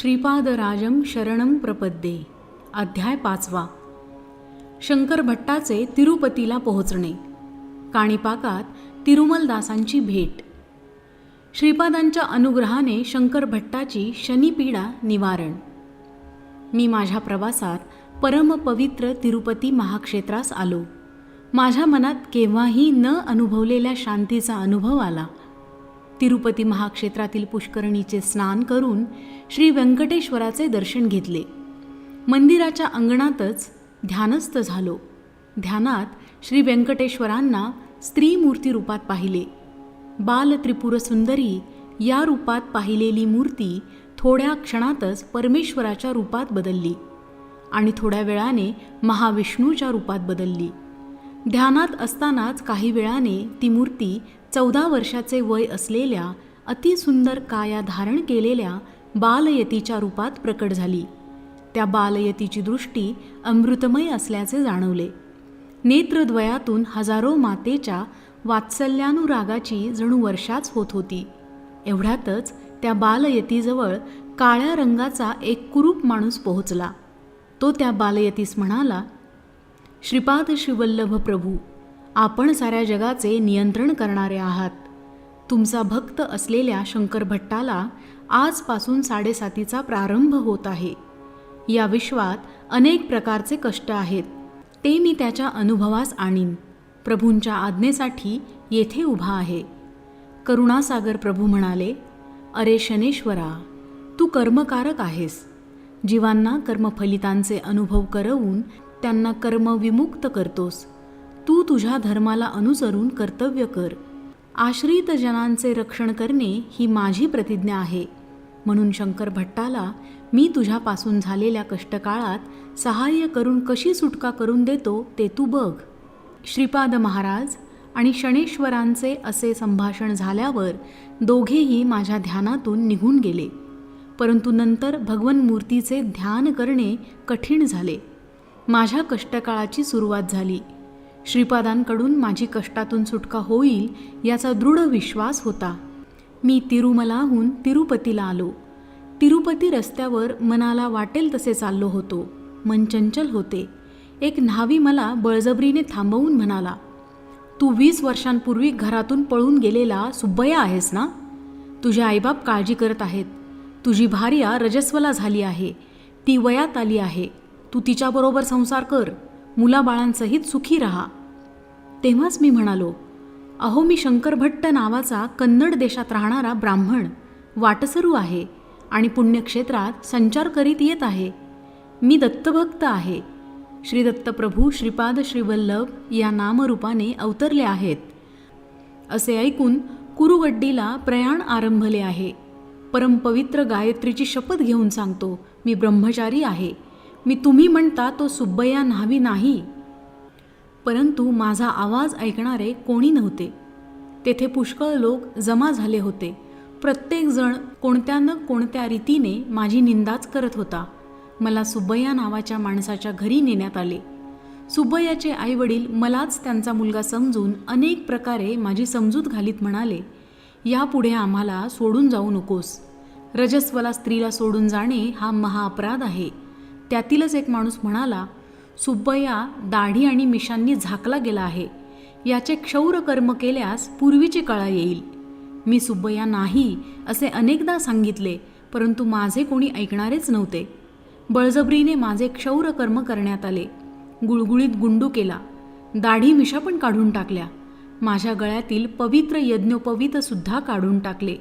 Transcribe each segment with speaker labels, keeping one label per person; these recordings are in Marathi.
Speaker 1: श्रीपादराजं शरणं प्रपद्ये. अध्याय पाचवा. शंकर भट्टाचे तिरुपतीला पोहोचणे. काणिपाकात तिरुमलदासांची भेट. श्रीपादांच्या अनुग्रहाने शंकर भट्टाची शनिपीडा निवारण. मी माझ्या प्रवासात परमपवित्र तिरुपती महाक्षेत्रास आलो. माझ्या मनात केव्हाही न अनुभवलेल्या शांतीचा अनुभव आला. तिरुपती महाक्षेत्रातील पुष्करणीचे स्नान करून श्री व्यंकटेश्वराचे दर्शन घेतले. मंदिराच्या अंगणातच ध्यानस्थ झालो. ध्यानात श्री व्यंकटेश्वरांना स्त्री मूर्ती रूपात पाहिले. बाल त्रिपुर सुंदरी या रूपात पाहिलेली मूर्ती थोड्या क्षणातच परमेश्वराच्या रूपात बदलली आणि थोड्या वेळाने महाविष्णूच्या रूपात बदलली. ध्यानात असतानाच काही वेळाने ती मूर्ती चौदा वर्षाचे वय असलेल्या अतिसुंदर काया धारण केलेल्या बालयतीच्या रूपात प्रकट झाली. त्या बालयतीची दृष्टी अमृतमय असल्याचे जाणवले. नेत्रद्वयातून हजारो मातेच्या वात्सल्यानुरागाची जणू वर्षाच होत होती. एवढ्यातच त्या बालयतीजवळ काळ्या रंगाचा एक कुरूप माणूस पोहोचला. तो त्या बालयतीस म्हणाला श्रीपाद श्रीवल्लभ प्रभू आपण साऱ्या जगाचे नियंत्रण करणारे आहात. तुमचा भक्त असलेल्या शंकर भट्टाला आजपासून साडेसातीचा प्रारंभ होत आहे. या विश्वात अनेक प्रकारचे कष्ट आहेत. ते मी त्याच्या अनुभवास आणीन. प्रभूंच्या आज्ञेसाठी येथे उभा आहे. करुणासागर प्रभू म्हणाले अरे शनेश्वरा तू कर्मकारक आहेस. जीवांना कर्मफलितांचे अनुभव करवून त्यांना कर्मविमुक्त करतोस. तू तुझ्या धर्माला अनुसरून कर्तव्य कर. आश्रित जनांचे रक्षण करणे ही माझी प्रतिज्ञा आहे. म्हणून शंकर भट्टाला मी तुझ्यापासून झालेल्या कष्टकाळात सहाय्य करून कशी सुटका करून देतो ते तू बघ. श्रीपाद महाराज आणि शणेश्वरांचे असे संभाषण झाल्यावर दोघेही माझ्या ध्यानातून निघून गेले. परंतु नंतर भगवन मूर्तीचे ध्यान करणे कठीण झाले. माझ्या कष्टकाळाची सुरुवात झाली. श्रीपादांकडून माझी कष्टातून सुटका होईल याचा दृढ विश्वास होता. मी तिरुमलाहून तिरुपतीला आलो. तिरुपती रस्त्यावर मनाला वाटेल तसे चाललो होतो. मन चंचल होते. एक न्हावी मला बळजबरीने थांबवून म्हणाला तू वीस वर्षांपूर्वी घरातून पळून गेलेला सुब्बया आहेस ना? तुझे आईबाप काळजी करत आहेत. तुझी भार्या रजस्वला झाली आहे. ती वयात आली आहे. तू तिच्याबरोबर संसार कर. मुलाबाळांसहित सुखी राहा. तेव्हाच मी म्हणालो अहो मी शंकरभट्ट नावाचा कन्नड देशात राहणारा ब्राह्मण वाटसरू आहे आणि पुण्यक्षेत्रात संचार करीत येत आहे. मी दत्तभक्त आहे. श्री दत्तप्रभू श्रीपाद श्रीवल्लभ या नामरूपाने अवतरले आहेत. असे ऐकून कुरुगड्डीला प्रयाण आरंभले आहे. परमपवित्र गायत्रीची शपथ घेऊन सांगतो मी ब्रह्मचारी आहे. मी तुम्ही म्हणता तो सुब्बया न्हावी नाही. परंतु माझा आवाज ऐकणारे कोणी नव्हते. तेथे पुष्कळ लोक जमा झाले होते. प्रत्येकजण कोणत्या न कोणत्या रीतीने माझी निंदाच करत होता. मला सुब्बय्या नावाच्या माणसाच्या घरी नेण्यात आले. सुब्बयाचे आईवडील मलाच त्यांचा मुलगा समजून अनेक प्रकारे माझी समजूत घालीत म्हणाले यापुढे आम्हाला सोडून जाऊ नकोस. रजस्वला स्त्रीला सोडून जाणे हा महाअपराध आहे. त्यातीलच एक माणूस म्हणाला सुब्बया दाढी आणि मिशांनी झाकला गेला आहे. याचे क्षौर कर्म केल्यास पूर्वीची कळा येईल. मी सुब्बया नाही असे अनेकदा सांगितले परंतु माझे कोणी ऐकणारेच नव्हते. बळजबरीने माझे क्षौर कर्म करण्यात आले. गुळगुळीत गुंडू केला. दाढी मिशा पण काढून टाकल्या. माझ्या गळ्यातील पवित्र यज्ञोपवीतसुद्धा काढून टाकले.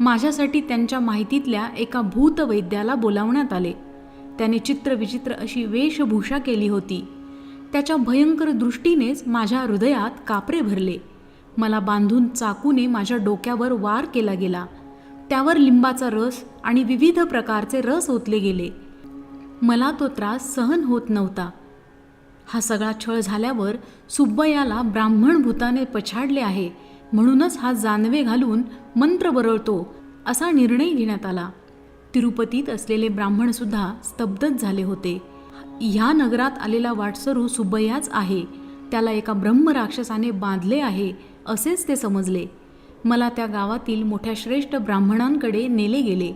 Speaker 1: माझ्यासाठी त्यांच्या माहितीतल्या एका भूतवैद्याला बोलावण्यात आले. त्याने चित्रविचित्र अशी वेशभूषा केली होती. त्याच्या भयंकर दृष्टीनेच माझ्या हृदयात कापरे भरले. मला बांधून चाकूने माझ्या डोक्यावर वार केला गेला. त्यावर लिंबाचा रस आणि विविध प्रकारचे रस ओतले गेले. मला तो त्रास सहन होत नव्हता. हा सगळा छळ झाल्यावर सुब्बयाला ब्राह्मण भूताने पछाडले आहे म्हणूनच हा जानवे घालून मंत्र बरळतो असा निर्णय घेण्यात आला. तिरुपतीत असलेले ब्राह्मणसुद्धा स्तब्धच झाले होते. ह्या नगरात आलेला वाटसरू सुब्बयाच आहे. त्याला एका ब्रह्मराक्षसाने बांधले आहे असेच ते समजले. मला त्या गावातील मोठ्या श्रेष्ठ ब्राह्मणांकडे नेले गेले.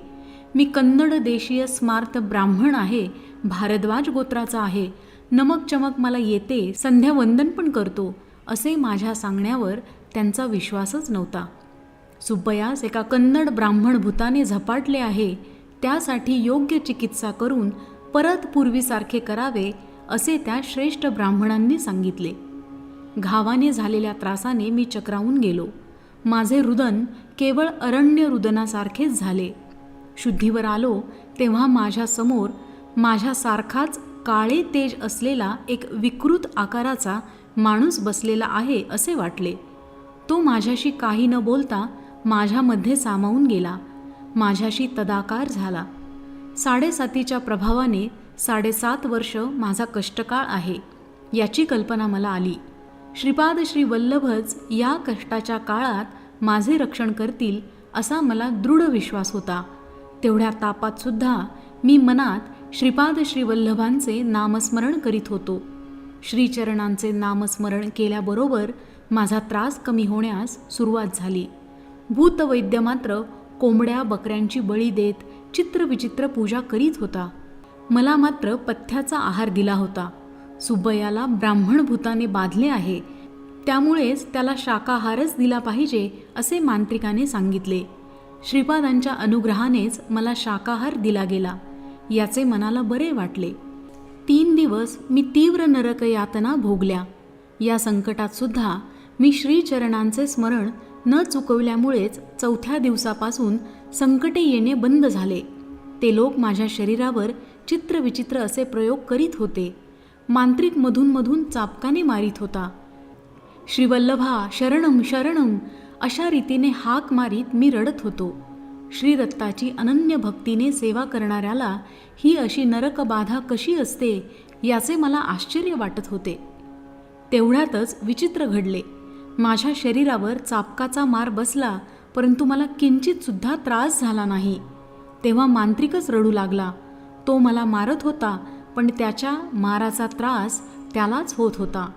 Speaker 1: मी कन्नड देशीय स्मार्त ब्राह्मण आहे भारद्वाज गोत्राचा आहे. नमक चमक मला येते संध्या वंदन पण करतो असे माझ्या सांगण्यावर त्यांचा विश्वासच नव्हता. सुब्बयास एका कन्नड ब्राह्मण भूताने झपाटले आहे. त्यासाठी योग्य चिकित्सा करून परत पूर्वीसारखे करावे असे त्या श्रेष्ठ ब्राह्मणांनी सांगितले. घावाने झालेल्या त्रासाने मी चक्रावून गेलो. माझे रुदन केवळ अरण्य रुदनासारखेच झाले. शुद्धीवर आलो तेव्हा माझ्यासमोर माझ्यासारखाच काळे तेज असलेला एक विकृत आकाराचा माणूस बसलेला आहे असे वाटले. तो माझ्याशी काही न बोलता माझ्यामध्ये सामावून गेला. माझ्याशी तदाकार झाला. साडेसातीच्या प्रभावाने साडेसात वर्ष माझा कष्टकाळ आहे याची कल्पना मला आली. श्रीपाद श्री वल्लभच या कष्टाच्या काळात माझे रक्षण करतील असा मला दृढ विश्वास होता. तेवढ्या तापातसुद्धा मी मनात श्रीपाद श्री वल्लभांचे नामस्मरण करीत होतो. श्रीचरणांचे नामस्मरण केल्याबरोबर माझा त्रास कमी होण्यास सुरुवात झाली. भूतवैद्य मात्र कोंबड्या बकऱ्यांची बळी देत चित्रविचित्र पूजा करीत होता. मला मात्र पथ्याचा आहार दिला होता. सुब्बयाला ब्राह्मण भूताने बांधले आहे. त्यामुळेच त्याला शाकाहारच दिला पाहिजे असे मांत्रिकाने सांगितले. श्रीपादांच्या अनुग्रहानेच मला शाकाहार दिला गेला. याचे मनाला बरे वाटले. तीन दिवस मी तीव्र नरकयातना भोगल्या. या संकटात सुद्धा मी श्रीचरणांचे स्मरण न चुकवल्यामुळेच चौथ्या दिवसापासून संकटे येणे बंद झाले. ते लोक माझ्या शरीरावर चित्रविचित्र असे प्रयोग करीत होते. मांत्रिक मधूनमधून चापकाने मारीत होता. श्रीवल्लभा शरणम शरणम अशा रीतीने हाक मारीत मी रडत होतो. श्रीदत्ताची अनन्य भक्तीने सेवा करणाऱ्याला ही अशी नरकबाधा कशी असते याचे मला आश्चर्य वाटत होते. तेवढ्यातच विचित्र घडले. माझ्या शरीरावर चापकाचा मार बसला परंतु मला किंचितसुद्धा त्रास झाला नाही. तेव्हा मांत्रिकच रडू लागला. तो मला मारत होता पण त्याच्या माराचा त्रास त्यालाच होत होता.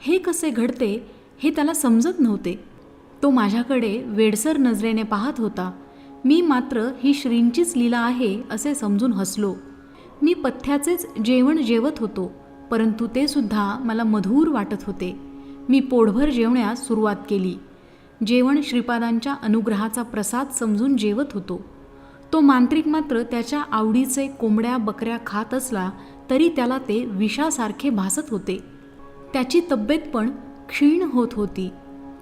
Speaker 1: हे कसे घडते हे त्याला समजत नव्हते. तो माझ्याकडे वेडसर नजरेने पाहत होता. मी मात्र ही श्रींचीच लीला आहे असे समजून हसलो. मी पथ्याचेच जेवण जेवत होतो परंतु ते सुद्धा मला मधुर वाटत होते. मी पोटभर जेवण्यास सुरुवात केली. जेवण श्रीपादांच्या अनुग्रहाचा प्रसाद समजून जेवत होतो. तो मांत्रिक मात्र त्याच्या आवडीचे कोंबड्या बकऱ्या खात असला तरी त्याला ते विषासारखे भासत होते. त्याची तब्येत पण क्षीण होत होती.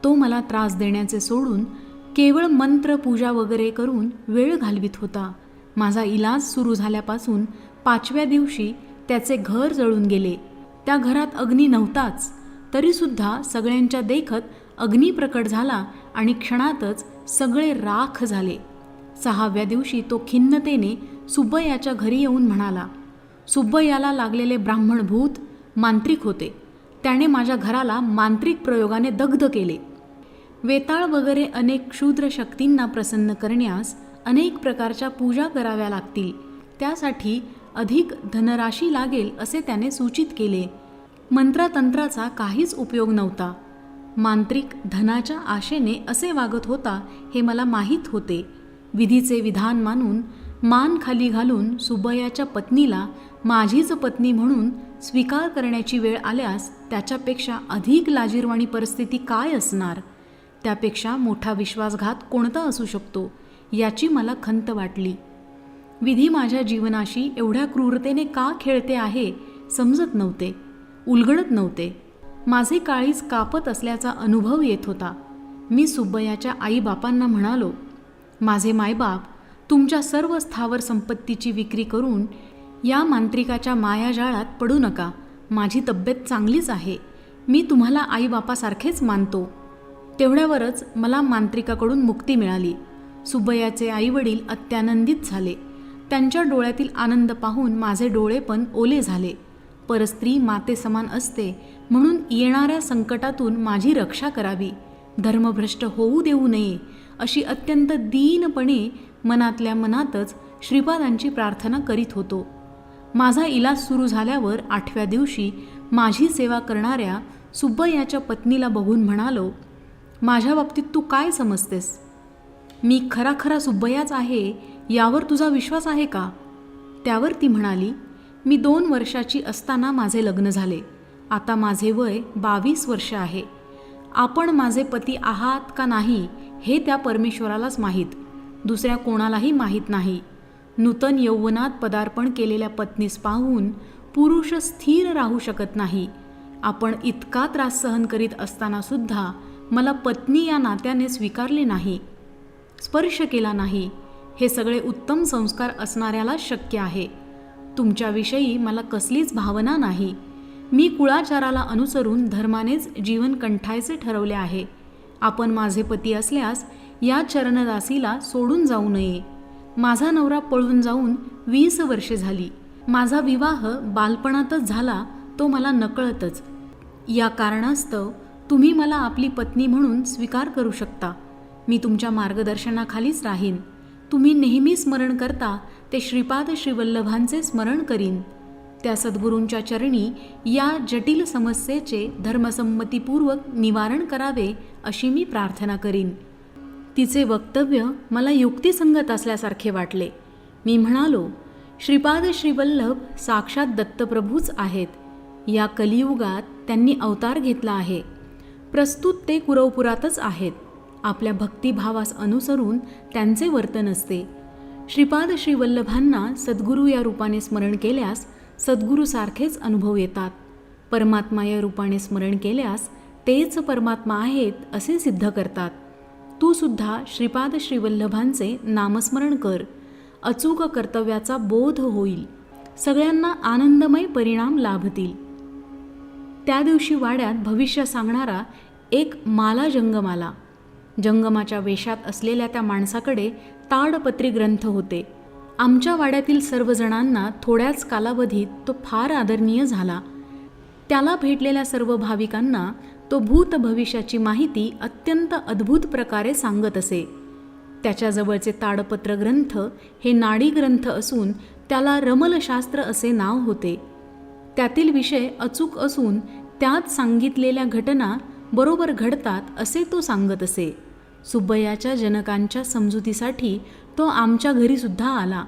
Speaker 1: तो मला त्रास देण्याचे सोडून केवळ मंत्र पूजा वगैरे करून वेळ घालवित होता. माझा इलाज सुरू झाल्यापासून पाचव्या दिवशी त्याचे घर जळून गेले. त्या घरात अग्नी नव्हताच. तरीसुद्धा सगळ्यांच्या देखत अग्नी प्रकट झाला आणि क्षणातच सगळे राख झाले. सहाव्या दिवशी तो खिन्नतेने सुब्बयाच्या घरी येऊन म्हणाला सुब्बयाला लागलेले ब्राह्मण भूत मांत्रिक होते. त्याने माझ्या घराला मांत्रिक प्रयोगाने दग्ध केले. वेताळ वगैरे अनेक क्षुद्र शक्तींना प्रसन्न करण्यास अनेक प्रकारच्या पूजा कराव्या लागतील. त्यासाठी अधिक धनराशी लागेल असे त्याने सूचित केले. मंत्रातंत्राचा काहीच उपयोग नव्हता. मांत्रिक धनाच्या आशेने असे वागत होता हे मला माहीत होते. विधीचे विधान मानून मान खाली घालून सुबयाच्या पत्नीला माझीच पत्नी म्हणून स्वीकार करण्याची वेळ आल्यास त्याच्यापेक्षा अधिक लाजीरवाणी परिस्थिती काय असणार? त्यापेक्षा मोठा विश्वासघात कोणता असू शकतो याची मला खंत वाटली. विधी माझ्या जीवनाशी एवढ्या क्रूरतेने का खेळते आहे समजत नव्हते. उलगडत नव्हते. माझे काळीज कापत असल्याचा अनुभव येत होता. मी सुब्बयाच्या आईबापांना म्हणालो माझे मायबाप तुमच्या सर्व स्थावर संपत्तीची विक्री करून या मांत्रिकाच्या मायाजाळात पडू नका. माझी तब्येत चांगलीच आहे. मी तुम्हाला आईबापासारखेच मानतो. तेवढ्यावरच मला मांत्रिकाकडून मुक्ती मिळाली. सुब्बयाचे आईवडील अत्यानंदित झाले. त्यांच्या डोळ्यातील आनंद पाहून माझे डोळे पण ओले झाले. परस्त्री माते समान असते म्हणून येणाऱ्या संकटातून माझी रक्षा करावी. धर्मभ्रष्ट होऊ देऊ नये अशी अत्यंत दीनपणे मनातल्या मनातच श्रीपादांची प्रार्थना करीत होतो. माझा इलाज सुरू झाल्यावर आठव्या दिवशी माझी सेवा करणाऱ्या सुब्बयाच्या पत्नीला बघून म्हणालो माझ्या बाबतीत तू काय समजतेस? मी खरा खरा सुब्बयाच आहे यावर तुझा विश्वास आहे का? त्यावर ती म्हणाली मी दोन वर्षाची असताना माझे लग्न झाले. आता माझे वय बावीस वर्ष आहे. आपण माझे पती आहात का नाही हे त्या परमेश्वरालाच माहीत. दुसऱ्या कोणालाही माहीत नाही. नूतन यौवनात पदार्पण केलेल्या पत्नीस पाहून पुरुष स्थिर राहू शकत नाही. आपण इतका त्रास सहन करीत असतानासुद्धा मला पत्नी या नात्याने स्वीकारले नाही. स्पर्श केला नाही. हे सगळे उत्तम संस्कार असणाऱ्यालाच शक्य आहे. तुमच्याविषयी मला कसलीच भावना नाही. मी कुळाचाराला अनुसरून धर्मानेच जीवन कंठायचे ठरवले आहे. आपण माझे पती असल्यास या चरणदासीला सोडून जाऊ नये. माझा नवरा पळून जाऊन वीस वर्षे झाली. माझा विवाह बालपणातच झाला तो मला नकळतच. या कारणास्तव तुम्ही मला आपली पत्नी म्हणून स्वीकार करू शकता. मी तुमच्या मार्गदर्शनाखालीच राहीन. तुम्ही नेहमी स्मरण करता ते श्रीपाद श्रीवल्लभांचे स्मरण करीन. त्या सद्गुरूंच्या चरणी या जटिल समस्येचे धर्मसंमतीपूर्वक निवारण करावे अशी मी प्रार्थना करीन. तिचे वक्तव्य मला युक्तिसंगत असल्यासारखे वाटले. मी म्हणालो श्रीपाद श्रीवल्लभ साक्षात दत्तप्रभूच आहेत. या कलियुगात त्यांनी अवतार घेतला आहे. प्रस्तुत ते कुरवपुरातच आहेत. आपल्या भक्तिभावास अनुसरून त्यांचे वर्तन असते. श्रीपाद श्रीवल्लभांना सद्गुरू या रूपाने स्मरण केल्यास सद्गुरूसारखेच अनुभव येतात. परमात्मा या रूपाने स्मरण केल्यास तेच परमात्मा आहेत असे सिद्ध करतात. तू सुद्धा श्रीपाद श्रीवल्लभांचे नामस्मरण कर. अचूक कर्तव्याचा बोध होईल. सगळ्यांना आनंदमय परिणाम लाभतील. त्या दिवशी वाड्यात भविष्य सांगणारा एक माला जंगमाला. जंगमाच्या वेशात असलेल्या त्या माणसाकडे ताडपत्री ग्रंथ होते. आमच्या वाड्यातील सर्वजणांना थोड्याच कालावधीत तो फार आदरणीय झाला. त्याला भेटलेल्या सर्व भाविकांना तो भूत भविष्याची माहिती अत्यंत अद्भुत प्रकारे सांगत असे. त्याच्याजवळचे ताडपत्र ग्रंथ हे नाडी ग्रंथ असून त्याला रमलशास्त्र असे नाव होते. त्यातील विषय अचूक असून त्यात सांगितलेल्या घटना बरोबर घडतात असे तो सांगत असे. सुब्बयाच्या जनकांच्या समजुतीसाठी तो आमच्या घरीसुद्धा आला.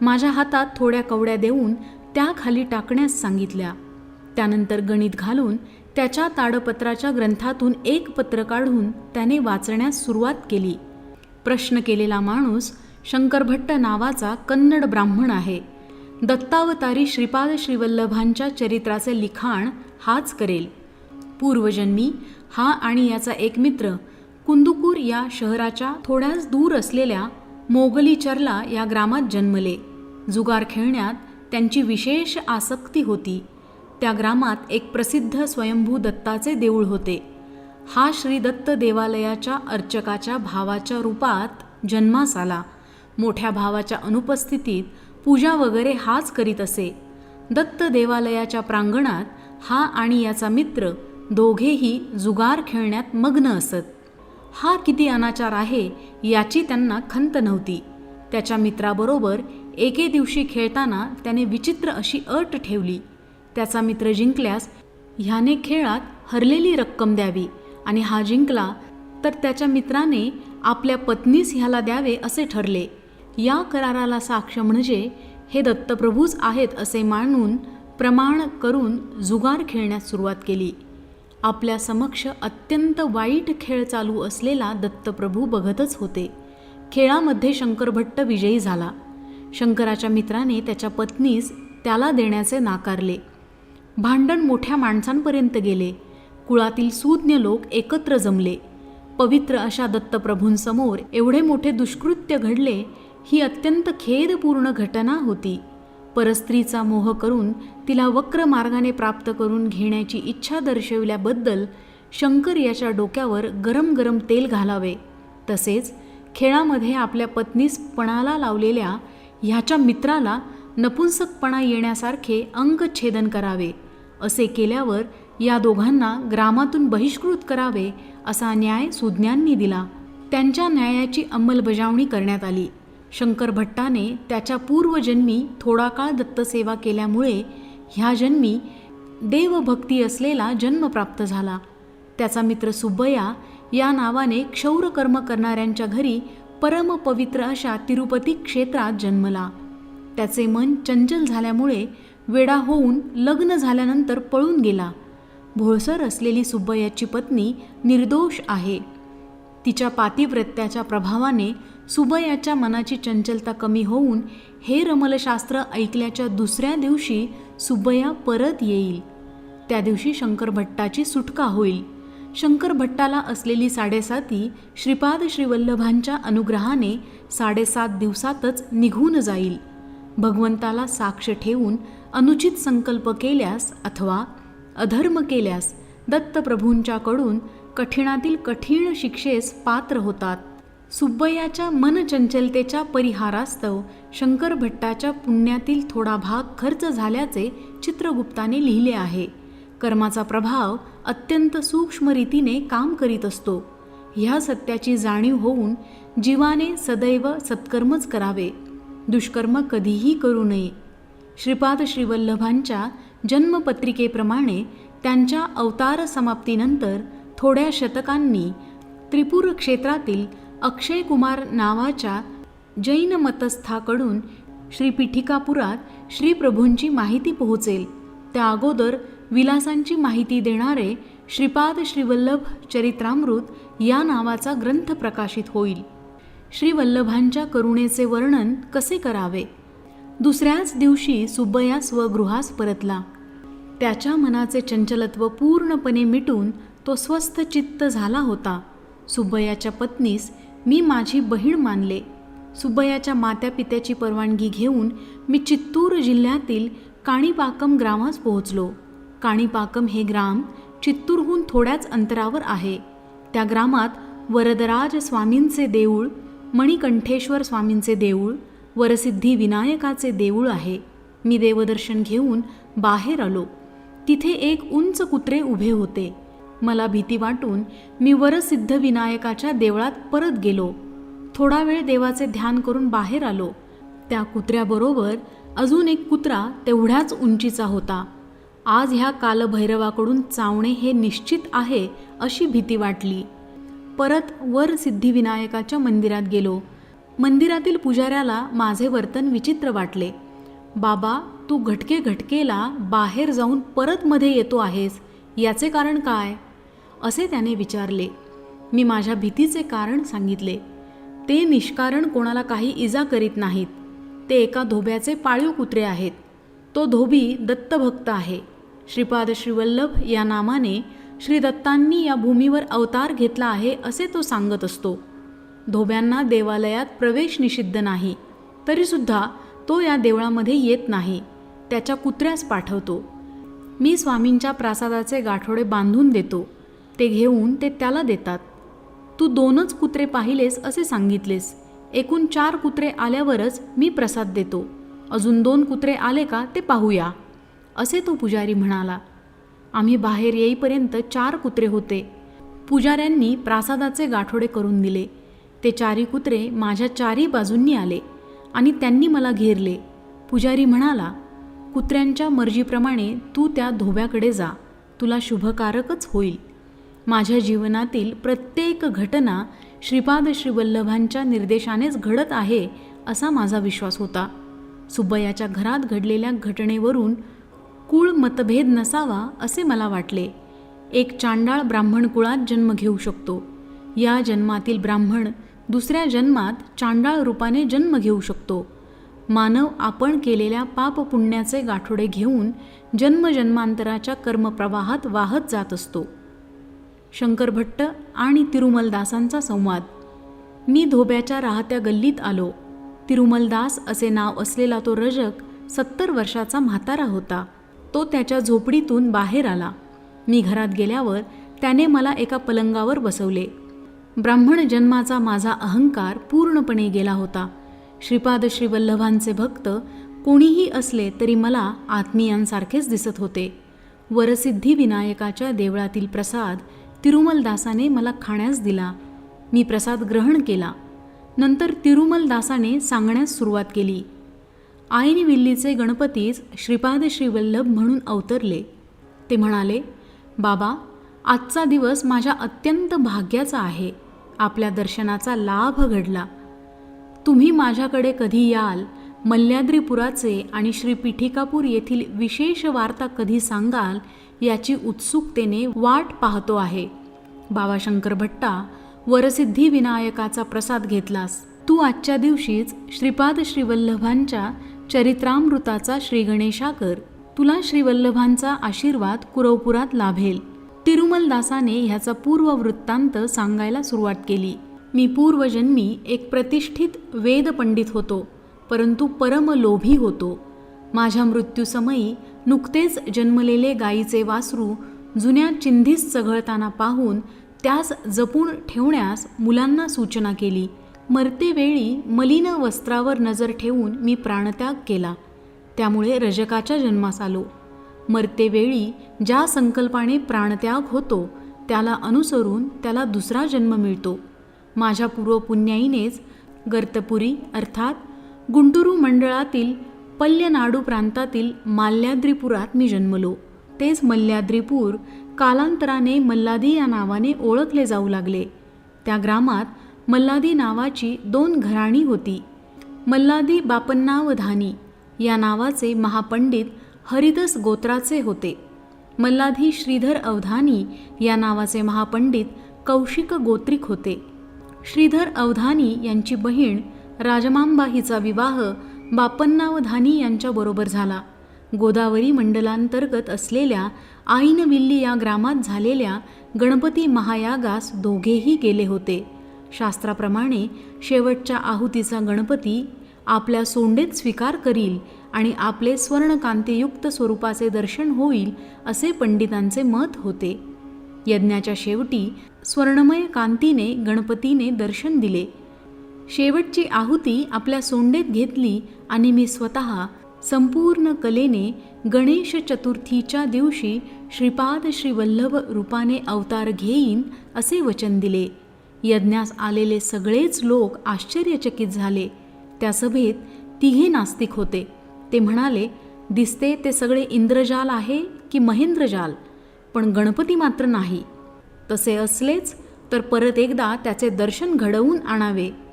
Speaker 1: माझ्या हातात थोड्या कवड्या देऊन त्या खाली टाकण्यास सांगितल्या. त्यानंतर गणित घालून त्याच्या ताडपत्राच्या ग्रंथातून एक पत्र काढून त्याने वाचण्यास सुरुवात केली. प्रश्न केलेला माणूस शंकरभट्ट नावाचा कन्नड ब्राह्मण आहे. दत्तावतारी श्रीपाद श्रीवल्लभांच्या चरित्राचे लिखाण हाच करेल. पूर्वजन्मी हा आणि याचा एक मित्र कुंदुकूर या शहराच्या थोड्याच दूर असलेल्या मोगलीचरला या ग्रामात जन्मले. जुगार खेळण्यात त्यांची विशेष आसक्ती होती. त्या ग्रामात एक प्रसिद्ध स्वयंभू दत्ताचे देऊळ होते. हा श्री दत्त देवालयाच्या अर्चकाच्या भावाच्या रूपात जन्मास आला. मोठ्या भावाच्या अनुपस्थितीत पूजा वगैरे हाच करीत असे. दत्त देवालयाच्या प्रांगणात हा आणि याचा मित्र दोघेही जुगार खेळण्यात मग्न असत. हा किती अनाचार आहे याची त्यांना खंत नव्हती. त्याच्या मित्राबरोबर एके दिवशी खेळताना त्याने विचित्र अशी अट ठेवली. त्याचा मित्र जिंकल्यास ह्याने खेळात हरलेली रक्कम द्यावी आणि हा जिंकला तर त्याच्या मित्राने आपल्या पत्नीस ह्याला द्यावे असे ठरले. या कराराला साक्ष म्हणजे हे दत्तप्रभूच आहेत असे मानून प्रमाण करून जुगार खेळण्यास सुरुवात केली. आपल्या समक्ष अत्यंत वाईट खेळ चालू असलेला दत्तप्रभू बघतच होते. खेळामध्ये शंकरभट्ट विजयी झाला. शंकराच्या मित्राने त्याच्या पत्नीस त्याला देण्याचे नाकारले. भांडण मोठ्या माणसांपर्यंत गेले. कुळातील सूज्ञ लोक एकत्र जमले. पवित्र अशा दत्तप्रभूंसमोर एवढे मोठे दुष्कृत्य घडले ही अत्यंत खेदपूर्ण घटना होती. परस्त्रीचा मोह करून तिला वक्र मार्गाने प्राप्त करून घेण्याची इच्छा दर्शविल्याबद्दल शंकर याच्या डोक्यावर गरम गरम तेल घालावे. तसेच खेळामध्ये आपल्या पत्नीस पणाला लावलेल्या ह्याच्या मित्राला नपुंसकपणा येण्यासारखे अंगछेदन करावे असे केल्यावर या दोघांना ग्रामातून बहिष्कृत करावे असा न्याय सुज्ञांनी दिला. त्यांच्या न्यायाची अंमलबजावणी करण्यात आली. शंकर भट्टाने त्याच्या पूर्वजन्मी थोडा काळ दत्तसेवा केल्यामुळे ह्या जन्मी देवभक्ती असलेला जन्म प्राप्त झाला. त्याचा मित्र सुब्बया या नावाने क्षौरकर्म करणाऱ्यांच्या घरी परमपवित्र अशा तिरुपती क्षेत्रात जन्मला. त्याचे मन चंचल झाल्यामुळे वेडा होऊन लग्न झाल्यानंतर पळून गेला. भोळसर असलेली सुब्बय्याची पत्नी निर्दोष आहे. तिच्या पातिव्रत्याच्या प्रभावाने सुबयाच्या मनाची चंचलता कमी होऊन हे रमलशास्त्र ऐकल्याच्या दुसऱ्या दिवशी सुब्बया परत येईल. त्या दिवशी शंकर भट्टाची सुटका होईल. शंकर भट्टाला असलेली साडेसाती श्रीपाद श्रीवल्लभांच्या अनुग्रहाने साडेसात दिवसातच निघून जाईल. भगवंताला साक्ष ठेवून अनुचित संकल्प केल्यास अथवा अधर्म केल्यास दत्तप्रभूंच्याकडून कठीणातील कठीण शिक्षेस पात्र होतात. सुब्बय्याच्या मनचंचलतेच्या परिहारास्तव शंकर भट्टाच्या पुण्यातील थोडा भाग खर्च झाल्याचे चित्रगुप्ताने लिहिले आहे. कर्माचा प्रभाव अत्यंत सूक्ष्म रीतीने काम करीत असतो. ह्या सत्याची जाणीव होऊन जीवाने सदैव सत्कर्मच करावे. दुष्कर्म कधीही करू नये. श्रीपाद श्रीवल्लभांच्या जन्मपत्रिकेप्रमाणे त्यांच्या अवतार समाप्तीनंतर थोड्या शतकांनी त्रिपूर क्षेत्रातील अक्षय कुमार नावाच्या जैन मतस्थाकडून श्रीपीठिकापुरात श्रीप्रभूंची माहिती पोहोचेल. त्या अगोदर विलासांची माहिती देणारे श्रीपाद श्रीवल्लभ चरित्रामृत या नावाचा ग्रंथ प्रकाशित होईल. श्रीवल्लभांच्या करुणेचे वर्णन कसे करावे? दुसऱ्याच दिवशी सुब्बया स्वगृहास परतला. त्याच्या मनाचे चंचलत्व पूर्णपणे मिटून तो स्वस्थ चित्त झाला होता. सुब्बयाच्या पत्नीस मी माझी बहीण मानले. सुब्बयाच्या मात्यापित्याची परवानगी घेऊन मी चित्तूर जिल्ह्यातील काणीपाकम ग्रामास पोहोचलो. काणीपाकम हे ग्राम चित्तूरहून थोड्याच अंतरावर आहे. त्या ग्रामात वरदराज स्वामींचे देऊळ मणिकंठेश्वर स्वामींचे देऊळ वरसिद्धी विनायकाचे देऊळ आहे. मी देवदर्शन घेऊन बाहेर आलो. तिथे एक उंच कुत्रे उभे होते. मला भीती वाटून मी वरसिद्ध विनायकाच्या देवळात परत गेलो. थोडा वेळ देवाचे ध्यान करून बाहेर आलो. त्या कुत्र्याबरोबर अजून एक कुत्रा तेवढ्याच उंचीचा होता. आज ह्या कालभैरवाकडून चावणे हे निश्चित आहे अशी भीती वाटली. परत वर सिद्धिविनायकाच्या मंदिरात गेलो. मंदिरातील पुजाऱ्याला माझे वर्तन विचित्र वाटले. बाबा तू घटके घटकेला बाहेर जाऊन परत मध्ये येतो आहेस. याचे कारण काय? असे त्याने विचारले. मी माझ्या भीतीचे कारण सांगितले. ते निष्कारण कोणाला काही इजा करीत नाहीत. ते एका धोब्याचे पाळीव कुत्रे आहेत. तो धोबी दत्तभक्त आहे. श्रीपाद श्रीवल्लभ या नामाने श्री दत्तांनी या भूमीवर अवतार घेतला आहे असे तो सांगत असतो. धोब्यांना देवालयात प्रवेश निषिद्ध नाही. तरीसुद्धा तो या देवळामध्ये येत नाही. त्याच्या कुत्र्यास पाठवतो. मी स्वामींच्या प्रासादाचे गाठोडे बांधून देतो. ते घेऊन ते त्याला देतात. तू दोनच कुत्रे पाहिलेस असे सांगितलेस. एकूण चार कुत्रे आल्यावरच मी प्रसाद देतो. अजून दोन कुत्रे आले का ते पाहूया. असे तो पुजारी म्हणाला. आम्ही बाहेर येईपर्यंत चार कुत्रे होते. पुजाऱ्यांनी प्रासादाचे गाठोडे करून दिले. ते चारी कुत्रे माझ्या चारी बाजूंनी आले आणि त्यांनी मला घेरले. पुजारी म्हणाला कुत्र्यांच्या मर्जीप्रमाणे तू त्या धोब्याकडे जा. तुला शुभकारकच होईल. माझ्या जीवनातील प्रत्येक घटना श्रीपाद श्रीवल्लभांच्या निर्देशानेच घडत आहे असा माझा विश्वास होता. सुब्बयाच्या घरात घडलेल्या घटनेवरून कुळ मतभेद नसावा असे मला वाटले. एक चांडाळ ब्राह्मण कुळात जन्म घेऊ शकतो. या जन्मातील ब्राह्मण दुसऱ्या जन्मात चांडाळ रूपाने जन्म घेऊ शकतो. मानव आपण केलेल्या पापपुण्याचे गाठोडे घेऊन जन्मजन्मांतराच्या कर्मप्रवाहात वाहत जात असतो. शंकर भट्ट आणि तिरुमलदासांचा संवाद. मी धोब्याच्या राहत्या गल्लीत आलो. तिरुमलदास असे नाव असलेला तो रजक सत्तर वर्षाचा म्हातारा होता. तो त्याच्या झोपडीतून बाहेर आला. मी घरात गेल्यावर त्याने मला एका पलंगावर बसवले. ब्राह्मण जन्माचा माझा अहंकार पूर्णपणे गेला होता. श्रीपाद श्रीवल्लभांचे भक्त कोणीही असले तरी मला आत्मीयांसारखेच दिसत होते. वरसिद्धी विनायकाच्या देवळातील प्रसाद तिरुमलदासाने मला खाण्यास दिला. मी प्रसाद ग्रहण केला. नंतर तिरुमलदासाने सांगण्यास सुरुवात केली. आईनिविल्लीचे गणपतीच श्रीपाद श्रीवल्लभ म्हणून अवतरले. ते म्हणाले बाबा आजचा दिवस माझ्या अत्यंत भाग्याचा आहे. आपल्या दर्शनाचा लाभ घडला. तुम्ही माझ्याकडे कधी याल मल्ल्याद्रीपुराचे आणि श्री पिठिकापूर येथील विशेष वार्ता कधी सांगाल याची उत्सुकतेने वाट पाहतो आहे. बाबा शंकर भट्टा वरसिद्धी विनायकाचा प्रसाद घेतलास. तू आजच्या दिवशीच श्रीपाद श्रीवल्लभांच्या चरित्रामृताचा श्रीगणेशा कर तुला श्रीवल्लभांचा आशीर्वाद कुरवपुरात लाभेल. तिरुमलदासाने ह्याचा पूर्व वृत्तांत सांगायला सुरुवात केली. मी पूर्वजन्मी एक प्रतिष्ठित वेद पंडित होतो परंतु परमलोभी होतो. माझ्या मृत्यूसमयी नुकतेच जन्मलेले गायीचे वासरू जुन्या चिंधीस चघळताना पाहून त्यास जपून ठेवण्यास मुलांना सूचना केली. मरतेवेळी मलिन वस्त्रावर नजर ठेवून मी प्राणत्याग केला. त्यामुळे रजकाच्या जन्मास आलो. मरतेवेळी ज्या संकल्पाने प्राणत्याग होतो त्याला अनुसरून त्याला दुसरा जन्म मिळतो. माझ्या पूर्वपुण्याईनेच गर्तपुरी अर्थात गुंटुरू मंडळातील पल्यनाडू प्रांतातील माल्याद्रीपुरात मी जन्मलो. तेच मल्ल्याद्रीपूर कालांतराने मल्लादी या नावाने ओळखले जाऊ लागले. त्या ग्रामात मल्लादी नावाची दोन घराणी होती. मल्लादी बापन्नावधानी या नावाचे महापंडित हरिदस गोत्राचे होते. मल्लाधी श्रीधर अवधानी या नावाचे महापंडित कौशिक गोत्रिक होते. श्रीधर अवधानी यांची बहीण राजमांबा हिचा विवाह बापन्नावधानी यांच्याबरोबर झाला. गोदावरी मंडलांतर्गत असलेल्या आईनविल्ली या ग्रामात झालेल्या गणपती महायागास दोघेही गेले होते. शास्त्राप्रमाणे शेवटच्या आहुतीचा गणपती आपल्या सोंडेत स्वीकार करील आणि आपले स्वर्णकांतीयुक्त स्वरूपाचे दर्शन होईल असे पंडितांचे मत होते. यज्ञाच्या शेवटी स्वर्णमय कांतीने गणपतीने दर्शन दिले. शेवटची आहुती आपल्या सोंडेत घेतली आणि मी स्वतः संपूर्ण कलेने गणेश चतुर्थीच्या दिवशी श्रीपाद श्रीवल्लभ रूपाने अवतार घेईन असे वचन दिले. यज्ञास आलेले सगळेच लोक आश्चर्यचकित झाले. त्या सभेत तिघे नास्तिक होते. ते म्हणाले दिसते ते सगळे इंद्रजाल आहे की महेंद्रजाल? पण गणपती मात्र नाही. तसे असलेच तर परत एकदा त्याचे दर्शन घडवून आणावे.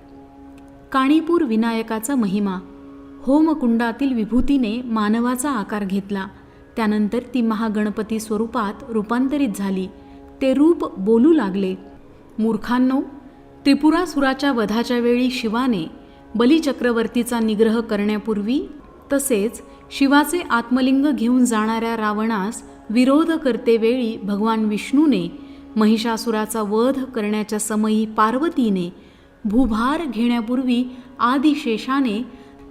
Speaker 1: काणीपूर विनायकाचा महिमा. होमकुंडातील विभूतीने मानवाचा आकार घेतला. त्यानंतर ती महागणपती स्वरूपात रूपांतरित झाली. ते रूप बोलू लागले. मूर्खांनो त्रिपुरासुराच्या वधाच्या वेळी शिवाने बलिचक्रवर्तीचा निग्रह करण्यापूर्वी तसेच शिवाचे आत्मलिंग घेऊन जाणाऱ्या रावणास विरोध करतेवेळी भगवान विष्णूने महिषासुराचा वध करण्याच्या समयी पार्वतीने भूभार घेण्यापूर्वी आदिशेषाने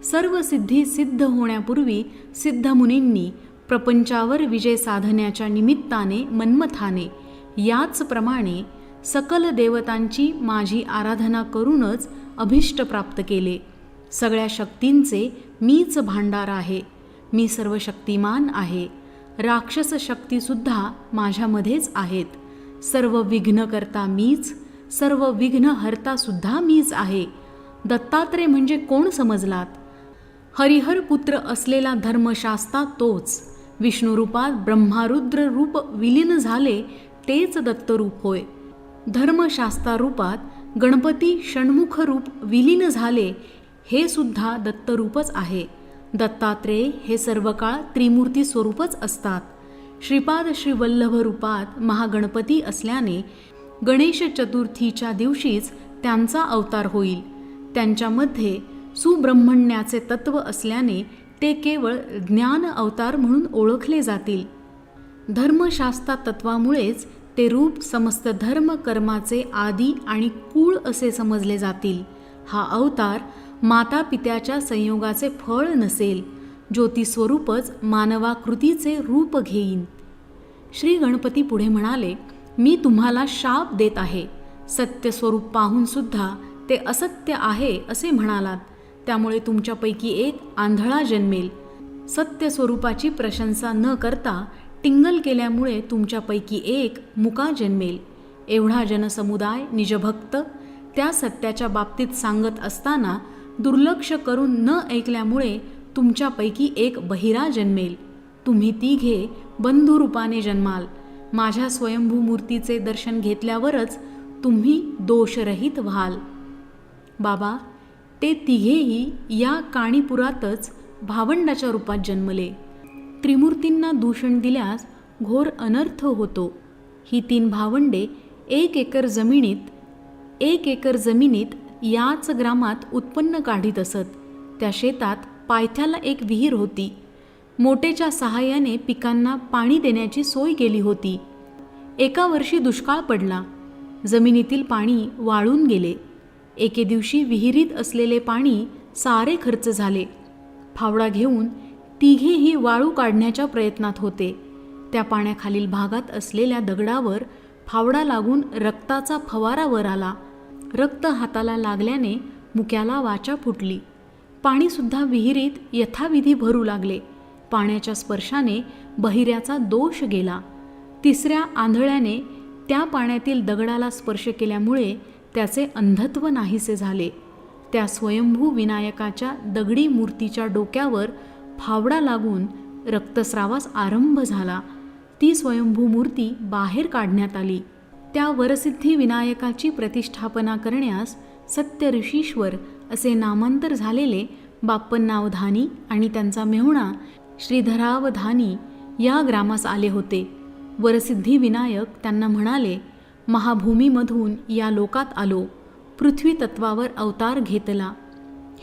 Speaker 1: सर्व सिद्धी सिद्ध होण्यापूर्वी सिद्धमुनींनी प्रपंचावर विजय साधण्याच्या निमित्ताने मन्मथाने याचप्रमाणे सकल देवतांची माझी आराधना करूनच अभिष्ट प्राप्त केले. सगळ्या शक्तींचे मीच भांडार आहे. मी सर्व शक्तिमान आहे. राक्षस शक्तीसुद्धा माझ्यामध्येच आहेत. सर्व विघ्नकर्ता मीच सर्व विघ्न सुद्धा मीच आहे. दत्तात्रय म्हणजे कोण समजलात? हरिहर पुत्र असलेला धर्मशास्ता तोच. विष्णुरूपात ब्रह्मारुद्र रूप विलीन झाले तेच दत्तरूप होय. धर्मशास्ता रूपात गणपती षण्मुख रूप विलीन झाले हे सुद्धा दत्तरूपच आहे. दत्तात्रेय हे सर्व काळ त्रिमूर्ती स्वरूपच असतात. श्रीपाद श्रीवल्लभ रूपात महागणपती असल्याने गणेश चतुर्थीच्या दिवशीच त्यांचा अवतार होईल. त्यांच्यामध्ये सुब्रह्मण्याचे तत्व असल्याने ते केवळ ज्ञान अवतार म्हणून ओळखले जातील. धर्मशास्त्र तत्वामुळेच ते रूप समस्त धर्म कर्माचे आदी आणि कुळ असे समजले जातील. हा अवतार माता पित्याच्या संयोगाचे फळ नसेल. ज्योती स्वरूपच मानवाकृतीचे रूप घेईन. श्री गणपती पुढे म्हणाले मी तुम्हाला शाप देत आहे. सत्य स्वरूप पाहून सुद्धा ते असत्य आहे असे म्हणालात. त्यामुळे तुमच्यापैकी एक आंधळा जन्मेल. सत्य स्वरूपाची प्रशंसा न करता टिंगल केल्यामुळे तुमच्यापैकी एक मुका जन्मेल. एवढा जनसमुदाय निजभक्त त्या सत्याच्या बाबतीत सांगत असताना दुर्लक्ष करून न ऐकल्यामुळे तुमच्यापैकी एक बहिरा जन्मेल. तुम्ही तिघे बंधुरूपाने जन्माल. माझ्या स्वयंभू मूर्तीचे दर्शन घेतल्यावरच तुम्ही दोषरहित व्हाल. बाबा ते तिघेही या काणीपुरातच भावंडाच्या रूपात जन्मले. त्रिमूर्तींना दूषण दिल्यास घोर अनर्थ होतो. ही तीन भावंडे एक एकर जमिनीत एक एकर जमिनीत याच ग्रामात उत्पन्न काढीत असत. त्या शेतात पायथ्याला एक विहीर होती. मोटेच्या सहाय्याने पिकांना पाणी देण्याची सोय केली होती. एका वर्षी दुष्काळ पडला. जमिनीतील पाणी वाळून गेले. एके दिवशी विहिरीत असलेले पाणी सारे खर्च झाले. फावडा घेऊन तिघेही वाळू काढण्याच्या प्रयत्नात होते. त्या पाण्याखालील भागात असलेल्या दगडावर फावडा लागून रक्ताचा फवारा वर आला. रक्त हाताला लागल्याने मुक्याला वाचा फुटली. पाणीसुद्धा विहिरीत यथाविधी भरू लागले. पाण्याच्या स्पर्शाने बहिऱ्याचा दोष गेला. तिसऱ्या आंधळ्याने त्या पाण्यातील दगडाला स्पर्श केल्यामुळे त्याचे अंधत्व नाहीसे झाले. त्या स्वयंभू विनायकाच्या दगडी मूर्तीच्या डोक्यावर फावडा लागून रक्तस्रावास आरंभ झाला. ती स्वयंभू मूर्ती बाहेर काढण्यात आली. त्या वरसिद्धी विनायकाची प्रतिष्ठापना करण्यास सत्य ऋषीश्वर असे नामांतर झालेले बाप्पन्नावधानी आणि त्यांचा मेहुणा श्रीधरावधानी या ग्रामास आले होते. वरसिद्धी विनायक त्यांना म्हणाले महाभूमीमधून या लोकात आलो. पृथ्वी तत्वावर अवतार घेतला.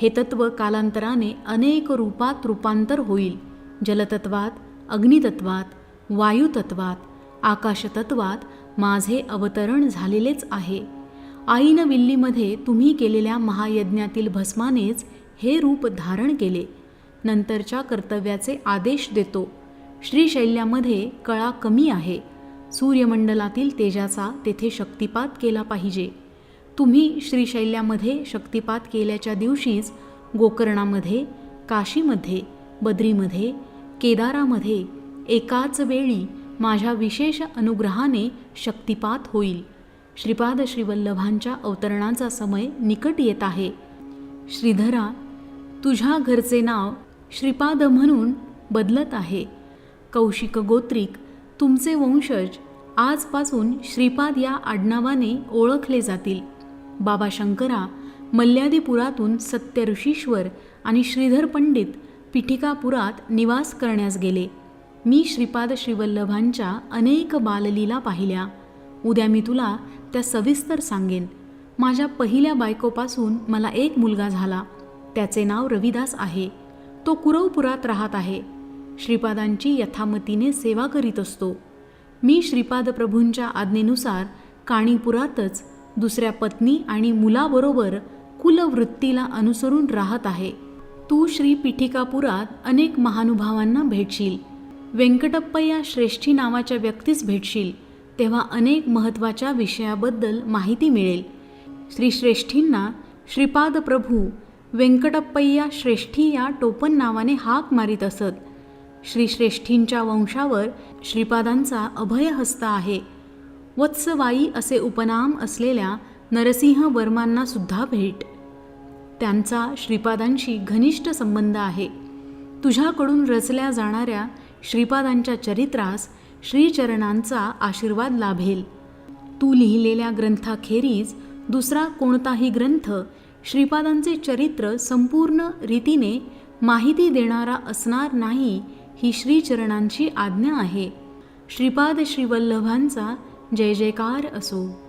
Speaker 1: हे तत्व कालांतराने अनेक रूपात रूपांतर होईल. जलतत्वात अग्नितत्वात वायुतत्वात आकाशतत्वात माझे अवतरण झालेलेच आहे. आईन विल्लीमध्ये तुम्ही केलेल्या महायज्ञातील भस्मानेच हे रूप धारण केले. नंतरच्या कर्तव्याचे आदेश देतो. श्रीशैल्यामध्ये कळा कमी आहे. सूर्यमंडलातील तेजाचा तेथे शक्तिपात केला पाहिजे. तुम्ही श्रीशैल्यामध्ये शक्तिपात केल्याच्या दिवशीच गोकर्णामध्ये काशीमध्ये बद्रीमध्ये केदारामध्ये एकाच वेळी माझ्या विशेष अनुग्रहाने शक्तिपात होईल. श्रीपाद श्रीवल्लभांच्या अवतरणाचा समय निकट येत आहे. श्रीधरा तुझ्या घरचे नाव श्रीपाद म्हणून बदलत आहे. कौशिक गोत्रिक तुमचे वंशज आजपासून श्रीपाद या आडनावाने ओळखले जातील. बाबा शंकरा मल्ल्यादीपुरातून सत्य ऋषीश्वर आणि श्रीधर पंडित पिठिकापुरात निवास करण्यास गेले. मी श्रीपाद श्रीवल्लभांच्या अनेक बाललीला पाहिल्या. उद्या मी तुला त्या सविस्तर सांगेन. माझ्या पहिल्या बायकोपासून मला एक मुलगा झाला. त्याचे नाव रविदास आहे. तो कुरवपुरात राहत आहे. श्रीपादांची यथामतीने सेवा करीत असतो. मी श्रीपाद प्रभूंच्या आज्ञेनुसार काणीपुरातच दुसऱ्या पत्नी आणि मुलाबरोबर कुलवृत्तीला अनुसरून राहत आहे. तू श्री पिठिकापुरात अनेक महानुभावांना भेटशील. व्यंकटप्पय्या श्रेष्ठी नावाच्या व्यक्तीस भेटशील तेव्हा अनेक महत्त्वाच्या विषयाबद्दल माहिती मिळेल. श्री श्रेष्ठींना श्रीपाद प्रभू व्यंकटप्पय्या श्रेष्ठी या टोपण नावाने हाक मारीत असत. श्री श्रेष्ठींच्या वंशावर श्रीपादांचा अभयहस्त आहे. वत्सवाई असे उपनाम असलेल्या नरसिंह वर्मांना सुद्धा भेट. त्यांचा श्रीपादांशी घनिष्ठ संबंध आहे. तुझ्याकडून रचल्या जाणाऱ्या श्रीपादांच्या चरित्रास श्रीचरणांचा आशीर्वाद लाभेल. तू लिहिलेल्या ग्रंथाखेरीज दुसरा कोणताही ग्रंथ श्रीपादांचे चरित्र संपूर्ण रीतीने माहिती देणारा असणार नाही ही श्रीचरणांची आज्ञा आहे. श्रीपाद श्रीवल्लभांचा जय जयकार असो.